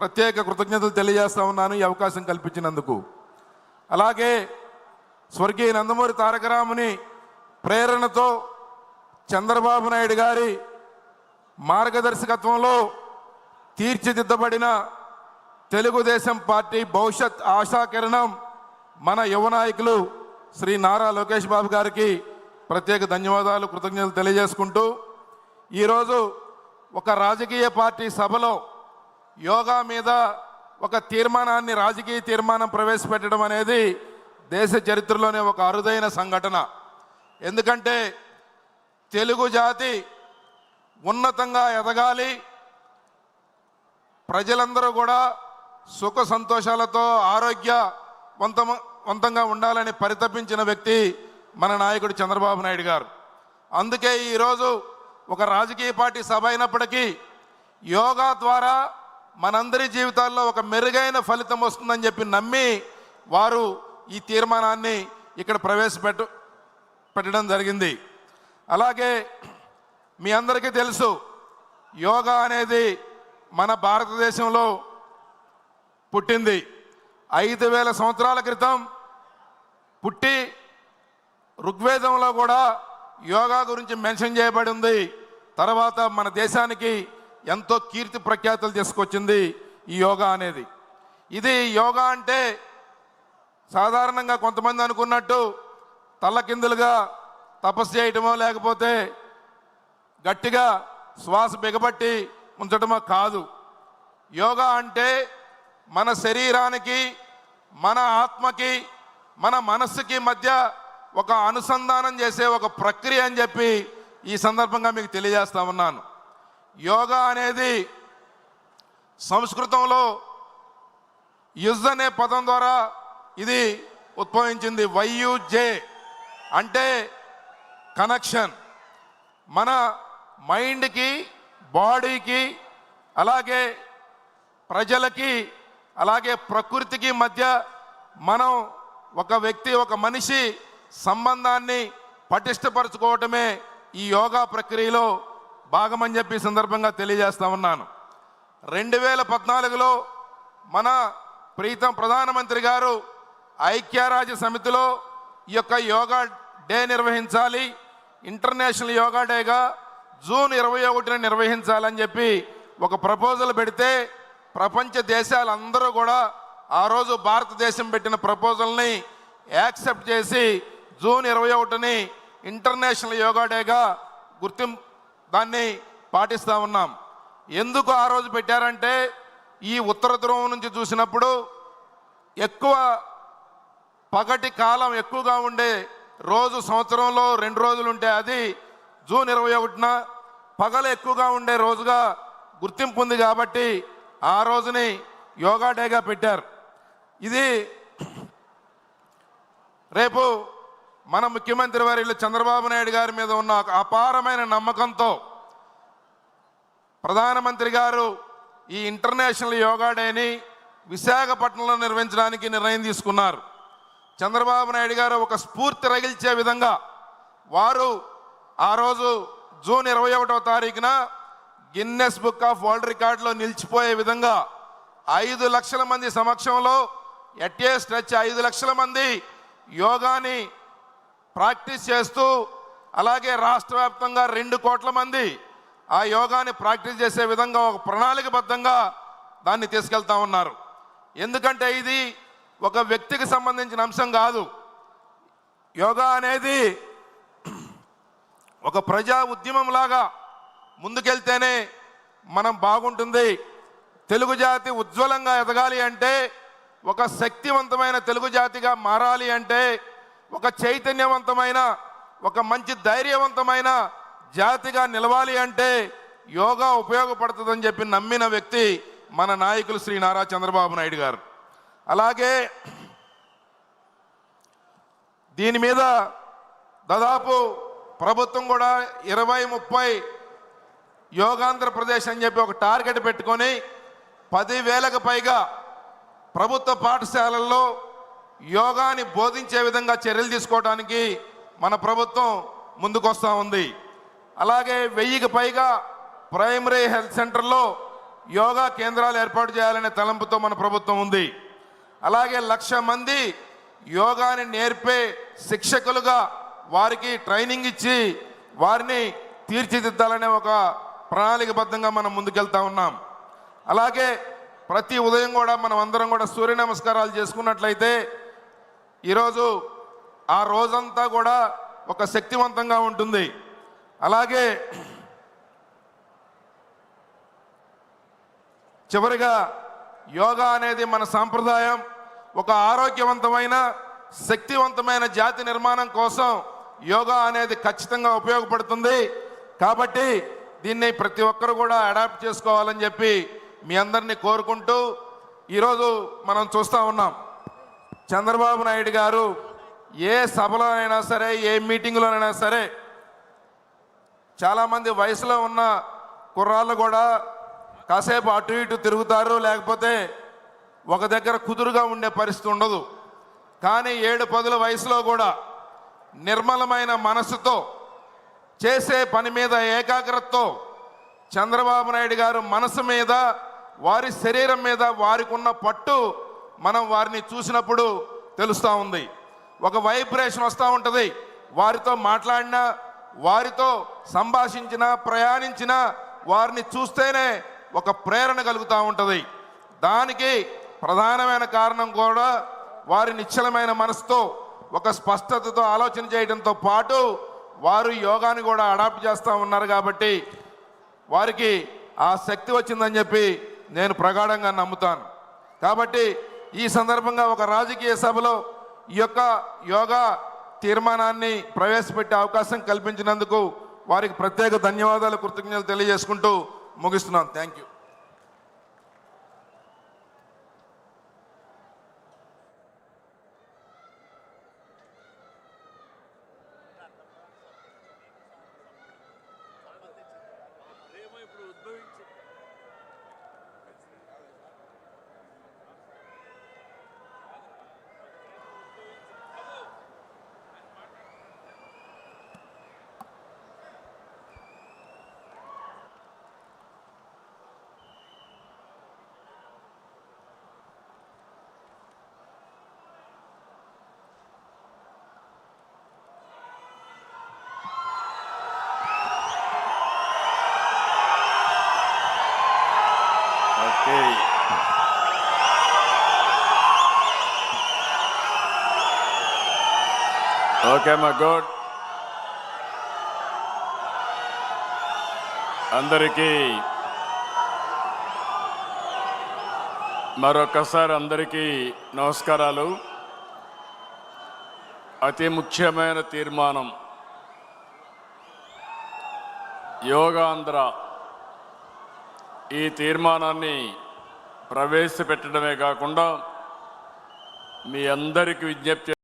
ప్రత్యేక కృతజ్ఞతలు తెలియజేస్తా ఉన్నాను ఈ అవకాశం కల్పించినందుకు. అలాగే స్వర్గీయ నందమూరి తారక రాముని ప్రేరణతో చంద్రబాబు నాయుడు గారి మార్గదర్శకత్వంలో తీర్చిదిద్దబడిన తెలుగుదేశం పార్టీ భవిష్యత్ ఆశాకిరణం మన యువ నాయకులు శ్రీ నారా లోకేష్ బాబు గారికి ప్రత్యేక ధన్యవాదాలు కృతజ్ఞతలు తెలియజేసుకుంటూ ఈరోజు ఒక రాజకీయ పార్టీ సభలో యోగా మీద ఒక తీర్మానాన్ని రాజకీయ తీర్మానం ప్రవేశపెట్టడం అనేది దేశ చరిత్రలోనే ఒక అరుదైన సంఘటన. ఎందుకంటే తెలుగు జాతి ఉన్నతంగా ఎదగాలి ప్రజలందరూ కూడా సుఖ సంతోషాలతో ఆరోగ్య వంత వంతంగా ఉండాలని పరితపించిన వ్యక్తి మన నాయకుడు చంద్రబాబు నాయుడు గారు. అందుకే ఈరోజు ఒక రాజకీయ పార్టీ సభ అయినప్పటికీ యోగా ద్వారా మనందరి జీవితాల్లో ఒక మెరుగైన ఫలితం వస్తుందని చెప్పి నమ్మి వారు ఈ తీర్మానాన్ని ఇక్కడ ప్రవేశపెట్టు పెట్టడం జరిగింది. అలాగే మీ అందరికీ తెలుసు యోగా అనేది మన భారతదేశంలో పుట్టింది. ఐదు వేల సంవత్సరాల క్రితం పుట్టి ఋగ్వేదంలో కూడా యోగా గురించి మెన్షన్ చేయబడి ఉంది. తర్వాత మన దేశానికి ఎంతో కీర్తి ప్రఖ్యాతులు తీసుకొచ్చింది ఈ యోగా అనేది. ఇది యోగా అంటే సాధారణంగా కొంతమంది అనుకున్నట్టు తల్లకిందులుగా తపస్సు చేయటమో లేకపోతే గట్టిగా శ్వాస బిగబట్టి ఉంచటమో కాదు. యోగా అంటే మన శరీరానికి మన ఆత్మకి మన మనస్సుకి మధ్య ఒక అనుసంధానం చేసే ఒక ప్రక్రియ అని చెప్పి ఈ సందర్భంగా మీకు తెలియజేస్తా ఉన్నాను. యోగా అనేది సంస్కృతంలో యుజ్ అనే పదం ద్వారా ఇది ఉద్భవించింది. వైయుజే అంటే కనెక్షన్. మన మైండ్కి బాడీకి అలాగే ప్రజలకి అలాగే ప్రకృతికి మధ్య మనం ఒక వ్యక్తి ఒక మనిషి సంబంధాన్ని పటిష్టపరచుకోవటమే ఈ యోగా ప్రక్రియలో భాగమని చెప్పి సందర్భంగా తెలియజేస్తా ఉన్నాను. రెండు వేల పద్నాలుగులో మన ప్రీతం ప్రధానమంత్రి గారు ఐక్యరాజ్య సమితిలో ఈ యొక్క యోగా డే నిర్వహించాలి. ఇంటర్నేషనల్ యోగా డేగా జూన్ ఇరవై ఒకటిన నిర్వహించాలని చెప్పి ఒక ప్రపోజల్ పెడితే ప్రపంచ దేశాలందరూ కూడా ఆ రోజు భారతదేశం పెట్టిన ప్రపోజల్ని యాక్సెప్ట్ చేసి జూన్ ఇరవై ఒకటిని ఇంటర్నేషనల్ యోగా డేగా గుర్తింపు దాన్ని పాటిస్తూ ఉన్నాం. ఎందుకు ఆ రోజు పెట్టారంటే ఈ ఉత్తర ధ్రువం నుంచి చూసినప్పుడు ఎక్కువ పగటి కాలం ఎక్కువగా ఉండే రోజు సంవత్సరంలో రెండు రోజులు ఉంటే అది జూన్ ఇరవై ఒకటిన పగలు ఎక్కువగా ఉండే రోజుగా గుర్తింపు ఉంది కాబట్టి ఆ రోజుని యోగా డేగా పెట్టారు. ఇది రేపు మన ముఖ్యమంత్రి వారిలో చంద్రబాబు నాయుడు గారి మీద ఉన్న ఒక అపారమైన నమ్మకంతో ప్రధానమంత్రి గారు ఈ ఇంటర్నేషనల్ యోగా డేని విశాఖపట్నంలో నిర్వహించడానికి నిర్ణయం తీసుకున్నారు. చంద్రబాబు నాయుడు గారు ఒక స్ఫూర్తి రగిల్చే విధంగా వారు ఆ రోజు జూన్ ఇరవై ఒకటవ తారీఖున గిన్నెస్ బుక్ ఆఫ్ వరల్డ్ రికార్డులో నిలిచిపోయే విధంగా ఐదు లక్షల మంది సమక్షంలో ఎట్ఏ స్ట్రెచ్ ఐదు లక్షల మంది యోగాని ప్రాక్టీస్ చేస్తూ అలాగే రాష్ట్ర వ్యాప్తంగా రెండు కోట్ల మంది ఆ యోగాని ప్రాక్టీస్ చేసే విధంగా ఒక ప్రణాళికబద్ధంగా దాన్ని తీసుకెళ్తా ఉన్నారు. ఎందుకంటే ఇది ఒక వ్యక్తికి సంబంధించిన అంశం కాదు. యోగా అనేది ఒక ప్రజా ఉద్యమం లాగా ముందుకెళ్తేనే మనం బాగుంటుంది. తెలుగు జాతి ఉజ్వలంగా ఎదగాలి అంటే ఒక శక్తివంతమైన తెలుగు జాతిగా మారాలి అంటే ఒక చైతన్యవంతమైన ఒక మంచి ధైర్యవంతమైన జాతిగా నిలవాలి అంటే యోగా ఉపయోగపడుతుందని చెప్పి నమ్మిన వ్యక్తి మన నాయకులు శ్రీ నారా చంద్రబాబు నాయుడు గారు. అలాగే దీని మీద దాదాపు ప్రభుత్వం కూడా ఇరవై ముప్పై యోగాంధ్రప్రదేశ్ అని చెప్పి ఒక టార్గెట్ పెట్టుకొని పదివేలకు పైగా ప్రభుత్వ పాఠశాలల్లో యోగాని బోధించే విధంగా చర్యలు తీసుకోవడానికి మన ప్రభుత్వం ముందుకొస్తా ఉంది. అలాగే వెయ్యికి పైగా ప్రైమరీ హెల్త్ సెంటర్లో యోగా కేంద్రాలు ఏర్పాటు చేయాలనే తలంపుతో మన ప్రభుత్వం ఉంది. అలాగే లక్ష మంది యోగాని నేర్పే శిక్షకులుగా వారికి ట్రైనింగ్ ఇచ్చి వారిని తీర్చిదిద్దాలనే ఒక ప్రణాళికబద్ధంగా మనం ముందుకెళ్తా ఉన్నాం. అలాగే ప్రతి ఉదయం కూడా మనం అందరం కూడా సూర్య నమస్కారాలు చేసుకున్నట్లయితే ఈరోజు ఆ రోజంతా కూడా ఒక శక్తివంతంగా ఉంటుంది. అలాగే చివరిగా యోగా అనేది మన సాంప్రదాయం. ఒక ఆరోగ్యవంతమైన శక్తివంతమైన జాతి నిర్మాణం కోసం యోగా అనేది ఖచ్చితంగా ఉపయోగపడుతుంది. కాబట్టి దీన్ని ప్రతి ఒక్కరు కూడా అడాప్ట్ చేసుకోవాలని చెప్పి మీ అందరినీ కోరుకుంటూ ఈరోజు మనం చూస్తూ ఉన్నాం. చంద్రబాబు నాయుడు గారు ఏ సభలోనైనా సరే ఏ మీటింగ్లోనైనా సరే చాలామంది వయసులో ఉన్న కుర్రాళ్ళు కూడా కాసేపు అటు ఇటు తిరుగుతారు లేకపోతే ఒక దగ్గర కుదురుగా ఉండే పరిస్థితి ఉండదు. కానీ ఏడు పదుల వయసులో కూడా నిర్మలమైన మనసుతో చేసే పని మీద ఏకాగ్రతతో చంద్రబాబు నాయుడు గారు మనసు మీద వారి శరీరం మీద వారికి ఉన్న పట్టు మనం వారిని చూసినప్పుడు తెలుస్తూ ఉంది. ఒక వైబ్రేషన్ వస్తూ ఉంటుంది. వారితో మాట్లాడినా వారితో సంభాషించిన ప్రయాణించిన వారిని చూస్తేనే ఒక ప్రేరణ కలుగుతూ ఉంటుంది. దానికి ప్రధానమైన కారణం కూడా వారి నిశ్చలమైన మనసుతో ఒక స్పష్టతతో ఆలోచన చేయడంతో పాటు వారు యోగాని కూడా అడాప్ట్ చేస్తూ ఉన్నారు కాబట్టి వారికి ఆ శక్తి వచ్చిందని చెప్పి నేను ప్రగాఢంగా నమ్ముతాను. కాబట్టి ఈ సందర్భంగా ఒక రాజకీయ సభలో ఈ యొక్క యోగా తీర్మానాన్ని ప్రవేశపెట్టే అవకాశం కల్పించినందుకు వారికి ప్రత్యేక ధన్యవాదాలు కృతజ్ఞతలు తెలియజేసుకుంటూ ముగిస్తున్నాను థ్యాంక్ యూ ఓకే మా గుడ్ అందరికీ మరొకసారి అందరికీ నమస్కారాలు. అతి ముఖ్యమైన తీర్మానం యోగాంధ్ర. ఈ తీర్మానాన్ని ప్రవేశపెట్టడమే కాకుండా మీ అందరికీ విజ్ఞప్తి